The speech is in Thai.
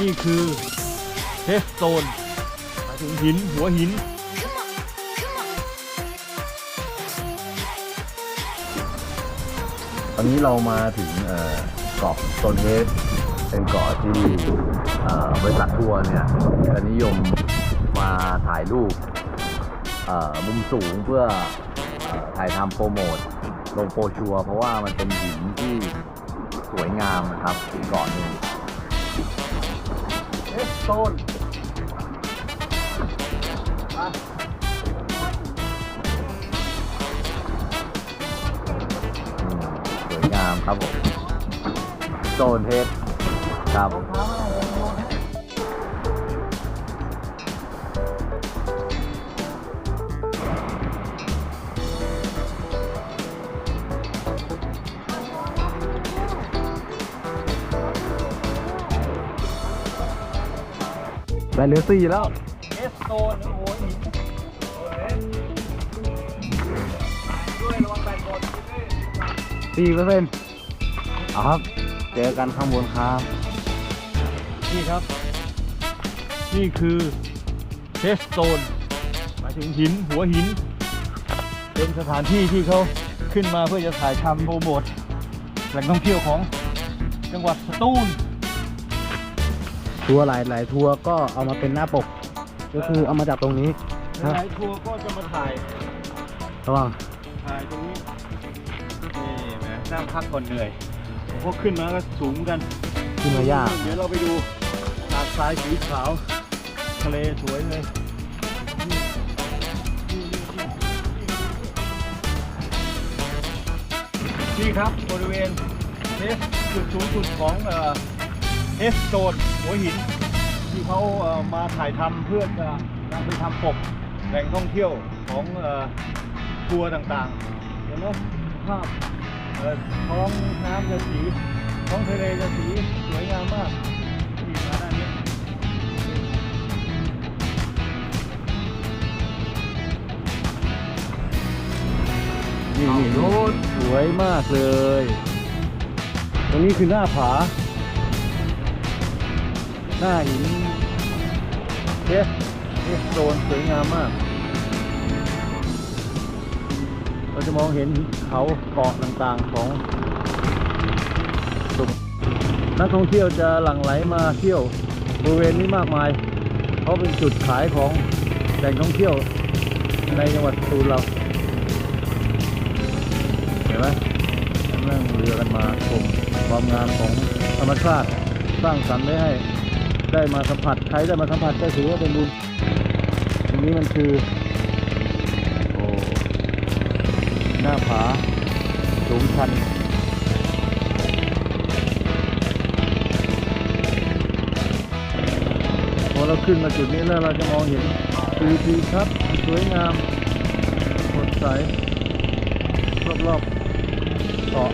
นี่คือเทสโซนถึงหินหัวหิน ตอนนี้เรามาถึงเกาะโซนเฮดเป็นเกาะที่บริษัททัวร์เนี่ยจะนิยมมาถ่ายรูปมุมสูงเพื่ออถ่ายทำโปรโมทลงโปรชัว เพราะว่ามันเป็นหินที่สวยงามนะครับอีกเกาะหนึ่ง โซนอืมสวยงามครับผม โซนเพชรครับไปเหลือสี่แล้วเทสโซนหัวหินด้วยระวังแบตหมดสี่เปอร์เซ็นต์เอาครับ เจอกันข้างบนครับ นี่ครับ นี่คือเทสโซนหมายถึงหินหัวหิน เป็นสถานที่ที่เขาขึ้นมาเพื่อจะถ่ายทำโปรโมทแหล่งท่องเที่ยวของจังหวัดสตูล ทัวร์หลายหลายทัวร์ก็เอามาเป็นหน้าปก ก็คือเอามาจากตรงนี้หลายๆทัวร์ก็จะมาถ่าย ระหว่างถ่ายตรงนี้นี่แหมนั่งพักก่อนเหนื่อยพวกขึ้นมาก็สูงกันขึ้นมายากเดี๋ยวเราไปดูหาดทรายสีขาว ทะเลสวยเลยนี่นี่นี่นี่ครับบริเวณเทสจุดสูงสุดของ เอ่อเทสโซนหัวหิน ที่เขาเอ่อมาถ่ายทำเพื่อจะนำไปทำปกแหล่งท่องเที่ยวของเอ่อทัวร์ต่างๆเห็นไหมภาพเอ่อท้องน้ำจะสีท้องทะเลจะสีสวยงามมากนี่มาด้านนี้นี่นี่โน้ตสวยมากเลย ตรงนี้คือหน้าผา หน้าหินเทสเทสโซนสวยงามมาก เราจะมองเห็นเขาเกาะต่างๆของสุมนักท่องเที่ยวจะหลั่งไหลมาเที่ยวบริเวณนี้มากมาย เพราะเป็นจุดขายของแหล่งท่องเที่ยวในจังหวัดสตูลเรา เห็นไหมนั่งเรือกันมาชมความงามของธรรมชาติสร้างสรรค์ไว้ให้ ได้มาสัมผัสใครได้มาสัมผัสก็ถือว่าเป็นบุญตรงนี้มันคือโอ้หน้าผาสูงชันพอเราขึ้นมาจุดนี้แล้วเราจะมองเห็นวิวทิวทัศน์สวยงามสดใสรอบๆเกาะ